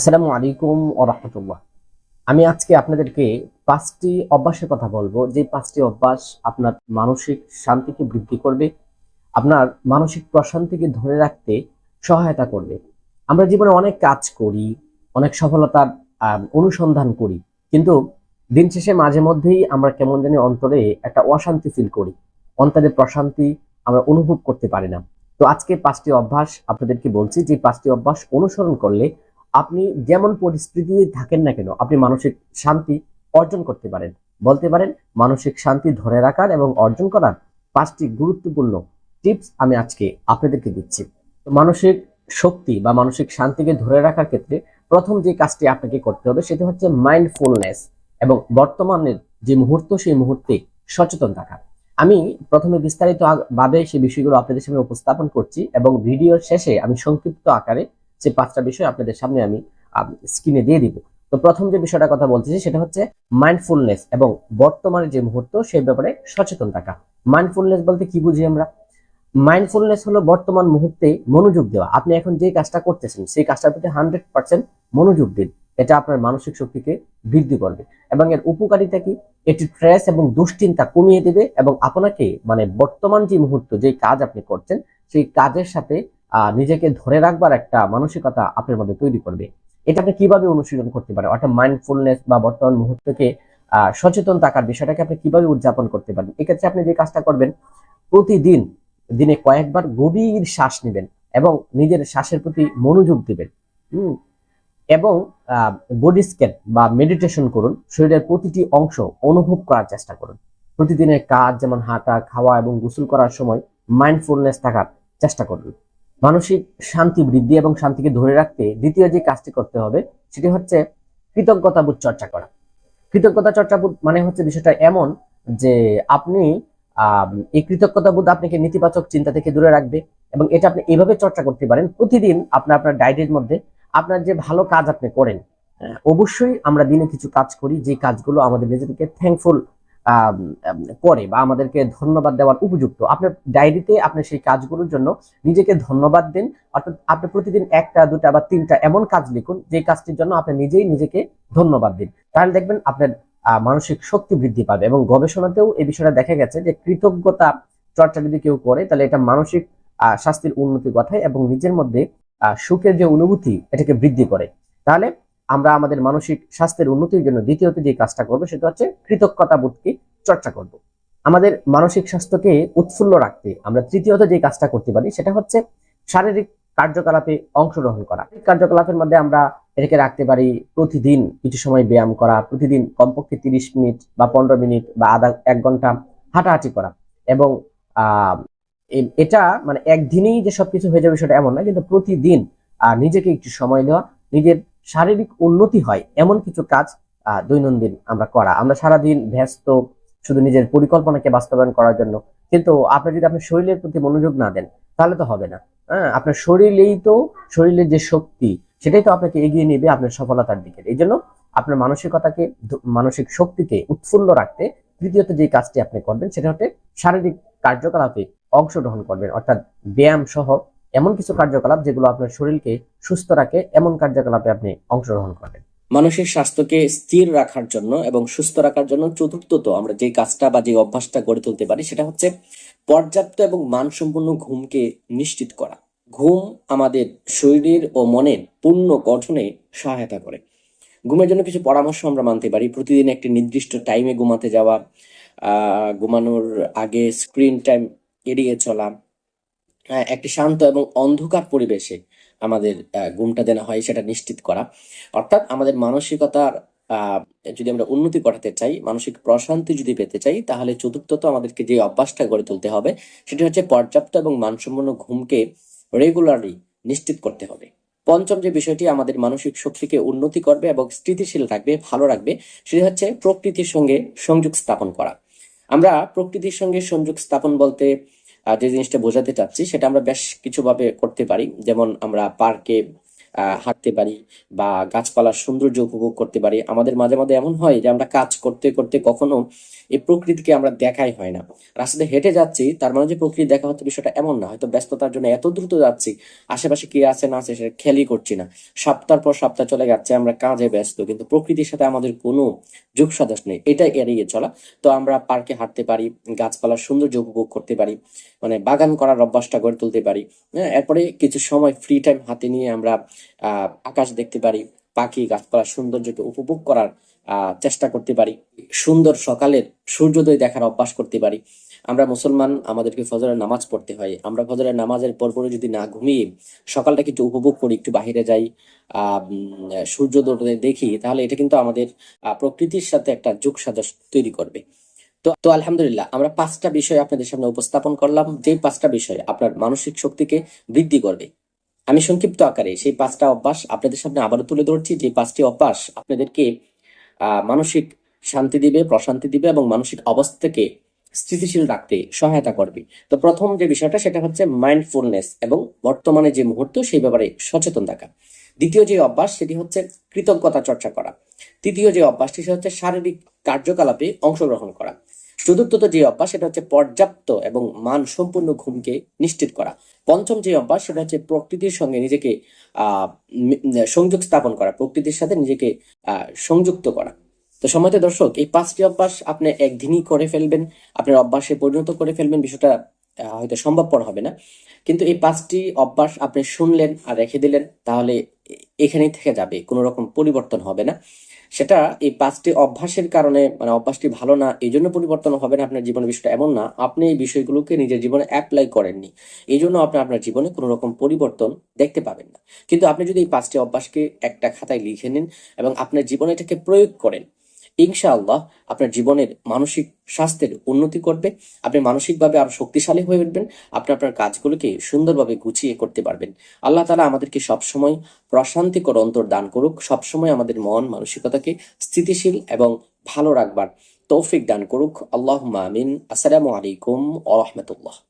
আসসালামু আলাইকুম রহমতুল্লাহ। আমি আজকে আপনাদেরকে পাঁচটি অভ্যাসের কথা বলব। যে পাঁচটি অভ্যাস আপনার মানসিক শান্তিকে বৃদ্ধি করবে, আপনার মানসিক প্রশান্তিকে ধরে রাখতে সহায়তা করবে। আমরা জীবনে অনেক কাজ করি, অনেক সফলতার অনুসন্ধান করি, কিন্তু দিন শেষে মাঝে মধ্যেই আমরা কেমন জানি অন্তরে একটা অশান্তি ফিল করি। অন্তরে প্রশান্তি আমরা অনুভব করতে পারি না। তো আজকে পাঁচটি অভ্যাস আপনাদেরকে বলছি। যে পাঁচটি অভ্যাস অনুসরণ করলে আপনি যেমন পরিস্থিতিতে থাকেন না কেন, আপনি মানসিক শান্তি অর্জন করতে পারেন। বলতে পারেন, মানসিক শান্তি ধরে রাখার এবং অর্জন করার পাঁচটি গুরুত্বপূর্ণ টিপস আমি আজকে আপনাদেরকে দিচ্ছি। মানসিক শক্তি বা মানসিক শান্তিকে ধরে রাখার ক্ষেত্রে প্রথম যে কাজটি আপনাকে করতে হবে সেটি হচ্ছে মাইন্ডফুলনেস এবং বর্তমানের যে মুহূর্ত, সেই মুহূর্তে সচেতন থাকা। আমি প্রথমে বিস্তারিত ভাবে সেই বিষয়গুলো আপনাদের সামনে উপস্থাপন করছি এবং ভিডিওর শেষে আমি সংক্ষিপ্ত আকারে যে পাঁচটা বিষয় আপনাদের সামনে আমি স্ক্রিনে দিয়ে দিব। তো প্রথম যে বিষয়টা কথা বলতেছি সেটা হচ্ছে মাইন্ডফুলনেস এবং বর্তমানে যে মুহূর্ত সেই ব্যাপারে সচেতন থাকা। মাইন্ডফুলনেস বলতে কি বুঝি আমরা? মাইন্ডফুলনেস হলো বর্তমান মুহূর্তে মনোযোগ দেওয়া। আপনি এখন যে কাজটা করতেছেন, সেই কাজটার প্রতি হান্ড্রেড পার্সেন্ট মনোযোগ দিন। এটা আপনার মানসিক শক্তিকে বৃদ্ধি করবে। এবং এর উপকারিতা কি? এটি স্ট্রেস এবং দুশ্চিন্তা কমিয়ে দেবে এবং আপনাকে মানে বর্তমান যে মুহূর্ত, যে কাজ আপনি করছেন, সেই কাজের সাথে নিজেকে ধরে রাখবার একটা মানসিকতা আপনার মধ্যে তৈরি করবে। এটা আপনি কীভাবে অনুশীলন করতে পারেন? অর্থাৎ মাইন্ডফুলনেস বা বর্তমান মুহূর্তকে সচেতন থাকার বিষয়টাকে আপনি কীভাবে উদযাপন করতে পারেন? এক্ষেত্রে আপনি যে কাজটা করবেন, প্রতিদিন দিনে কয়েকবার গভীর শ্বাস নেবেন এবং নিজের শ্বাসের প্রতি মনোযোগ দিবেন। এবং বডি স্ক্যান বা মেডিটেশন করুন। শরীরের প্রতিটি অংশ অনুভব করার চেষ্টা করুন। প্রতিদিনের কাজ যেমন হাঁটা, খাওয়া এবং গোসল করার সময় মাইন্ডফুলনেস থাকার চেষ্টা করুন। মানসিক শান্তি বৃদ্ধি এবং শান্তিকে ধরে রাখতে দ্বিতীয় যে কাজটি করতে হবে, সেটি হচ্ছে কৃতজ্ঞতাবোধ চর্চা করা। কৃতজ্ঞতা চর্চাবোধ মানে হচ্ছে বিষয়টা এমন যে আপনি আহ এই কৃতজ্ঞতাবোধ আপনাকে নেতিবাচক চিন্তা থেকে দূরে রাখবে এবং এটা আপনি এভাবে চর্চা করতে পারেন, প্রতিদিন আপনার আপনার ডায়েরির মধ্যে আপনার যে ভালো কাজ আপনি করেন অবশ্যই আমরা দিনে কিছু কাজ করি, যে কাজগুলো আমাদের নিজেদেরকে থ্যাঙ্কফুল করে বা আমাদেরকে ধন্যবাদ দেওয়ার উপযুক্ত। আপনার ডায়েরিতে আপনি সেই কাজগুলোর জন্য নিজেকে ধন্যবাদ দিন। অর্থাৎ আপনি প্রতিদিন একটা, দুটা বা তিনটা এমন কাজ লিখুন যে কাজটির জন্য আপনি নিজেই নিজেকে ধন্যবাদ দিন। তাহলে দেখবেন আপনার মানসিক শক্তি বৃদ্ধি পাবে এবং গবেষণাতেও এই বিষয়টা দেখা গেছে যে কৃতজ্ঞতা চর্চা যদি কেউ করে, তাহলে এটা মানসিক স্বাস্থ্যের উন্নতি ঘটায় এবং নিজের মধ্যে সুখের যে অনুভূতি, এটাকে বৃদ্ধি করে। তাহলে আমরা আমাদের মানসিক স্বাস্থ্যের উন্নতির জন্য দ্বিতীয়ত যে কাজটা করব, সেটা হচ্ছে কৃতজ্ঞতা বোধকে চর্চা করব। আমাদের মানসিক স্বাস্থ্যকে উৎফুল্ল রাখতে আমরা তৃতীয়ত যে কাজটা করতে পারি, সেটা হচ্ছে শারীরিক কার্যকলাপে অংশগ্রহণ করা। কার্যকলাপের মধ্যে আমরা এটাকে রাখতে পারি প্রতিদিন কিছু সময় ব্যায়াম করা, প্রতিদিন কমপক্ষে তিরিশ মিনিট বা পনেরো মিনিট বা আধা এক ঘণ্টা হাঁটাহাঁটি করা এবং এটা মানে একদিনেই যে সবকিছু হয়ে যাবে সেটা এমন না, কিন্তু প্রতিদিন নিজেকে একটু সময় দেওয়া, নিজের শারীরিক উন্নতি হয়, এমন কিছু কাজ দৈনন্দিন আমরা করা। আমরা সারাদিন ব্যস্ত, শুধু নিজের পরিকল্পনাকে বাস্তবায়ন করার জন্য। কিন্তু আপনি যদি আপনার শরীরের প্রতি মনোযোগ না দেন, তাহলে তো হবে না। হ্যাঁ আপনার শরীরেই তো, শরীরের যে শক্তি, সেটাই তো আপনাকে এগিয়ে নেবে আপনার সফলতার দিকে। এই জন্য আপনার মানসিকতাকে মানসিক শক্তিকে উৎফুল্ল রাখতে তৃতীয়ত যে কাজটি আপনি করবেন, সেটা হচ্ছে শারীরিক কার্যকলাপে অংশগ্রহণ করবেন। অর্থাৎ ব্যায়াম সহ এমন কিছু কার্যকলাপ যেগুলো আপনার শরীরকে সুস্থ রাখে, এমন কার্যকলাপে আপনি অংশগ্রহণ করেন। মানুষের স্বাস্থ্যকে স্থির রাখার জন্য এবং সুস্থ রাখার জন্য চতুর্থত আমরা যে কাজটা বা যে অভ্যাসটা গড়ে তুলতে পারি সেটা হচ্ছে পর্যাপ্ত এবং মানসম্পন্ন ঘুমকে নিশ্চিত করা। ঘুম আমাদের শরীরের ও মনের পূর্ণ গঠনে সহায়তা করে। ঘুমের জন্য কিছু পরামর্শ আমরা মানতে পারি। প্রতিদিন একটি নির্দিষ্ট টাইমে ঘুমাতে যাওয়া ঘুমানোর আগে স্ক্রিন টাইম এড়িয়ে চলা একটি শান্ত এবং অন্ধকার পরিবেশে আমাদের ঘুমটা দেনা হয় সেটা নিশ্চিত করা। অর্থাৎ আমাদের মানসিকতার যদি আমরা উন্নতি করাতে চাই, মানসিক প্রশান্তি যদি পেতে চাই, তাহলে চতুর্থত আমাদেরকে যে অভ্যাসটা গড়ে তুলতে হবে, সেটি হচ্ছে পর্যাপ্ত এবং মানসম্পন্ন ঘুমকে রেগুলারলি নিশ্চিত করতে হবে। পঞ্চম যে বিষয়টি আমাদের মানসিক শক্তিকে উন্নতি করবে এবং স্থিতিশীল রাখবে, ভালো রাখবে, সেটি হচ্ছে প্রকৃতির সঙ্গে সংযোগ স্থাপন করা। আমরা প্রকৃতির সঙ্গে সংযোগ স্থাপন বলতে যে জিনিসটা বোঝাতে চাচ্ছি সেটা আমরা বেশ কিছুভাবে করতে পারি। যেমন আমরা পার্কে হাঁটতে পারি বা গাছপালার সৌন্দর্য উপভোগ করতে পারি। আমাদের মাঝে মাঝে এমন হয় যে আমরা কাজ করতে করতে কখনো এই প্রকৃতিকে আমরা দেখাই হয় না। রাস্তাতে হেঁটে যাচ্ছি, তার মানে যে প্রকৃতি দেখা হচ্ছে বিষয়টা এমন না। হয়তো ব্যস্ততার জন্য এত দ্রুত যাচ্ছি, আশেপাশে কি আছে না আছে সেটা খেয়ালই করছি না। সপ্তাহ পর সপ্তাহ চলে যাচ্ছে, আমরা কাজে ব্যস্ত, কিন্তু প্রকৃতির সাথে আমাদের কোনো যোগ সাদস নেই। এটা এড়িয়ে চলা। তো আমরা পার্কে হাঁটতে পারি, গাছপালার সৌন্দর্য উপভোগ করতে পারি মানে বাগান করার অভ্যাসটা গড়ে তুলতে পারি। হ্যাঁ এরপরে কিছু সময় ফ্রি টাইম হাতে নিয়ে আমরা আকাশ দেখতে পারি, পাখি গাছপালার সৌন্দর্যকে উপভোগ করার চেষ্টা করতে পারি, সুন্দর সকালের সূর্যোদয় দেখার অভ্যাস করতে পারি। আমরা মুসলমান, আমাদেরকে ফজরের নামাজ পড়তে হয়। আমরা ফজরের নামাজের পরপরই যদি না ঘুমিয়ে সকালটাকে একটু উপভোগ করি, একটু বাহিরে যাই সূর্যোদয় দেখি, তাহলে এটা কিন্তু আমাদের প্রকৃতির সাথে একটা যোগ তৈরি করবে। তো তো আলহামদুলিল্লাহ, আমরা পাঁচটা বিষয় আপনাদের সামনে উপস্থাপন করলাম। যে পাঁচটা বিষয় আপনার মানসিক শক্তিকে বৃদ্ধি করবে আমি সংক্ষিপ্ত আকারে সেই পাঁচটা অভ্যাস আপনাদের সামনে আবারও তুলে ধরছি। যে পাঁচটি অভ্যাস আপনাদেরকে মানসিক শান্তি দিবে, প্রশান্তি দিবে এবং মানসিক অবস্থাকে স্থিতিশীল রাখতে সহায়তা করবে। তো প্রথম যে বিষয়টা সেটা হচ্ছে মাইন্ডফুলনেস এবং বর্তমানে যে মুহূর্ত সেই ব্যাপারে সচেতন থাকা। দ্বিতীয় যে অভ্যাস সেটি হচ্ছে কৃতজ্ঞতা চর্চা করা। তৃতীয় যে অভ্যাসটি সেটা হচ্ছে শারীরিক কার্যকলাপে অংশগ্রহণ করা। চতুর্থত যে অভ্যাস, সেটা হচ্ছে পর্যাপ্ত এবং মান সম্পূর্ণ ঘুমকে নিশ্চিত করা। পঞ্চম যে অভ্যাস, সেটা হচ্ছে প্রকৃতির সঙ্গে নিজেকে সংযোগ স্থাপন করা, প্রকৃতির সাথে নিজেকে সংযুক্ত করা। তো সময়ত দর্শক, এই পাঁচটি অভ্যাস আপনি একদিনই করে ফেলবেন, আপনার অভ্যাসে পরিণত করে ফেলবেন, বিষয়টা হয়তো সম্ভবপর হবে না। কিন্তু এই পাঁচটি অভ্যাস আপনি শুনলেন আর রেখে দিলেন, তাহলে এখানেই থেকে যাবে, কোনো রকম পরিবর্তন হবে না। সেটা এই পাঁচটি অভ্যাসের কারণে মানে অভ্যাসটি ভালো না এই জন্য পরিবর্তন হবে না, আপনার জীবনের বিষয়টা এমন না। আপনি এই বিষয়গুলোকে নিজের জীবনে অ্যাপ্লাই করেননি। এই জন্য আপনি আপনার জীবনে কোনো রকম পরিবর্তন দেখতে পাবেন না। কিন্তু আপনি যদি এই পাঁচটি অভ্যাসকে একটা খাতায় লিখে নিন এবং আপনার জীবনে এটাকে প্রয়োগ করেন ইনশাআল্লাহ আপনার জীবনের মানসিক স্বাস্থ্যের উন্নতি করবে আপনি মানসিকভাবে আরও শক্তিশালী হয়ে উঠবেন। আপনি আপনার কাজগুলোকে সুন্দরভাবে গুছিয়ে করতে পারবেন। আল্লাহ তালা আমাদেরকে সবসময় প্রশান্তিকর অন্তর দান করুক। সবসময় আমাদের মন মানসিকতাকে স্থিতিশীল এবং ভালো রাখবার তৌফিক দান করুক। আল্লাহ আমিন। আসসালামু আলাইকুম আ রহমতুল্লাহ।